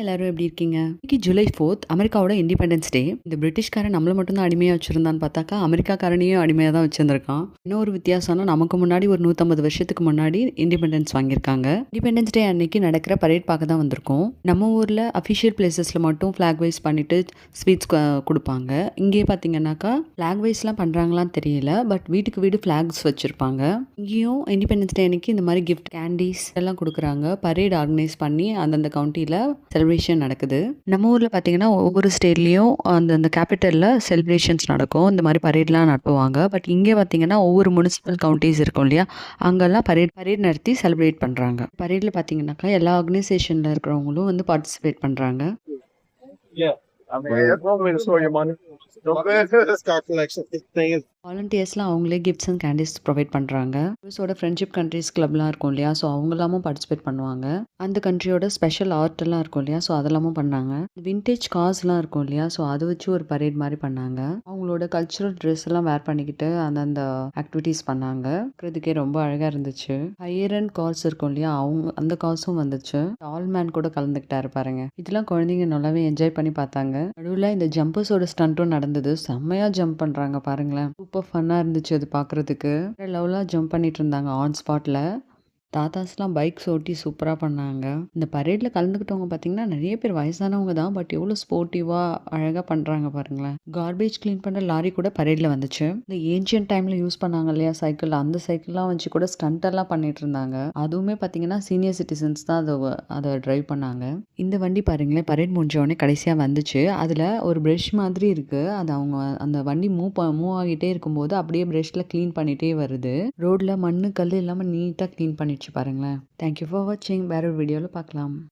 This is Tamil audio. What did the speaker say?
எல்லாரும் எப்படி இருக்கீங்க? இன்னைக்கு ஜூலை ஃபோர்த் அமெரிக்காவோட இண்டிபெண்டன்ஸ் டே. இந்த பிரிட்டிஷ்காரன் நம்மள மட்டும் தான் அடிமையாக வச்சிருந்தான்னு பார்த்தாக்கா அமெரிக்காக்காரனையும் அடிமையாக தான் வச்சிருந்திருக்கான். இன்னொரு வித்தியாசம்னா நமக்கு முன்னாடி ஒரு நூற்றம்பது வருஷத்துக்கு முன்னாடி இண்டிபெண்டன்ஸ் வாங்கியிருக்காங்க. இண்டிபெண்டன்ஸ் டே அன்னைக்கு நடக்கிற பரேட் பார்க்க தான் வந்திருக்கோம். நம்ம ஊரில் அஃபிஷியல் பிளேசஸில் மட்டும் ஃப்ளாக் வைஸ் பண்ணிட்டு ஸ்வீட்ஸ் கொடுப்பாங்க. இங்கே பார்த்தீங்கன்னாக்கா ஃப்ளாக் வைஸ்லாம் பண்ணுறாங்களான்னு தெரியல பட் வீட்டுக்கு வீடு ஃப்ளாக்ஸ் வச்சுருப்பாங்க. இங்கேயும் இண்டிபெண்டன்ஸ் டே அன்னைக்கு இந்த மாதிரி கிஃப்ட் கேண்டீஸ் எல்லாம் கொடுக்குறாங்க. பரேட் ஆர்கனைஸ் பண்ணி அந்தந்த கவுண்டியில் செலிப்ரேஷன் நடக்குது. நம்ம ஊரில் பார்த்தீங்கன்னா ஒவ்வொரு ஸ்டேட்லேயும் அந்த அந்த கேபிட்டலில் செலிப்ரேஷன்ஸ் நடக்கும். இந்த மாதிரி பரேட்லாம் நடத்துவாங்க. பட் இங்கே பார்த்தீங்கன்னா ஒவ்வொரு முனிசிபல் கவுண்டிஸ் இருக்கும் இல்லையா? அங்கெல்லாம் பரேட் பரேட் நடத்தி செலிப்ரேட் பண்ணுறாங்க பரேடில் பார்த்தீங்கன்னாக்கா எல்லா ஆர்கனைசேஷனில் இருக்கிறவங்களும் வந்து பார்ட்டிசிபேட் பண்ணுறாங்க Yeah. I mean, that's one way to store your money. Stock collection thing is வாலண்டியர்ஸ்லாம் அவங்களே கிஃப்ட்ஸ் அண்ட் கேண்டீஸ் ப்ரொவைட் பண்ணுறாங்க யூஎஸோட ஃப்ரெண்ட்ஷிப் கண்ட்ரீஸ் கிளப்லாம் இருக்கும் இல்லையா? ஸோ அவங்களாமும் பார்ட்டிசிபேட் பண்ணுவாங்க. அந்த கண்ட்ரியோட ஸ்பெஷல் ஆர்ட் எல்லாம் இருக்கும் இல்லையா? ஸோ அதெல்லாமும் பண்ணாங்க. விண்டேஜ் கார்ஸ்லாம் இருக்கும் இல்லையா? ஸோ அதை வச்சு ஒரு பரேட் மாதிரி பண்ணாங்க. அவங்களோட கல்ச்சுரல் ட்ரெஸ் எல்லாம் வேர் பண்ணிக்கிட்டு அந்தந்த ஆக்டிவிட்டீஸ் பண்ணாங்க. இருக்கிறதுக்கே ரொம்ப அழகாக இருந்துச்சு. ஹையர் அண்ட் கார்ஸ் இருக்கும் இல்லையா? அவங்க அந்த கார்ஸும் வந்துச்சு. டால் மேன் கூட கலந்துக்கிட்டாரு பாருங்க. இதெல்லாம் குழந்தைங்க நல்லாவே என்ஜாய் பண்ணி பார்த்தாங்க. நடுவில் இந்த ஜம்பர்ஸோட ஸ்டண்ட்டும் நடந்தது. செம்மையா ஜம்ப் பண்றாங்க பாருங்களேன். சூப்பர் ஃபன்னாக இருந்துச்சு அது பார்க்குறதுக்கு லெவலாக ஜம்ப் பண்ணிட்டு இருந்தாங்க ஆன் ஸ்பாட்டில் தாத்தாஸ்லாம் பைக்ஸ் ஓட்டி சூப்பராக பண்ணாங்க. இந்த பரேடில் கலந்துக்கிட்டவங்க பார்த்தீங்கன்னா நிறைய பேர் வயசானவங்க தான் பட் எவ்வளோ ஸ்போர்ட்டிவாக அழகாக பண்ணுறாங்க பாருங்களேன். கார்பேஜ் க்ளீன் பண்ணுற லாரி கூட பரேடில் வந்துச்சு. இந்த ஏன்ஷியன் டைமில் யூஸ் பண்ணாங்க இல்லையா சைக்கிள் அந்த சைக்கிள்லாம் வச்சு கூட ஸ்டண்டெல்லாம் பண்ணிட்டு இருந்தாங்க. அதுவுமே பார்த்தீங்கன்னா சீனியர் சிட்டிசன்ஸ் தான் அதை அதை ட்ரைவ் பண்ணாங்க. இந்த வண்டி பாருங்களேன் பரேட் முடிஞ்சவொடனே கடைசியாக வந்துச்சு. அதில் ஒரு ப்ரஷ் மாதிரி இருக்குது அது அவங்க அந்த வண்டி மூவ் ப மூவ் ஆகிட்டே இருக்கும்போது அப்படியே ப்ரஷ்ல க்ளீன் பண்ணிகிட்டே வருது. ரோட்டில் மண்ணு கல் இல்லாமல் நீட்டாக க்ளீன் முயற்சி பாருங்களேன். தேங்க்யூ ஃபார் வாட்சிங் வேற ஒரு வீடியோவில் பார்க்கலாம்.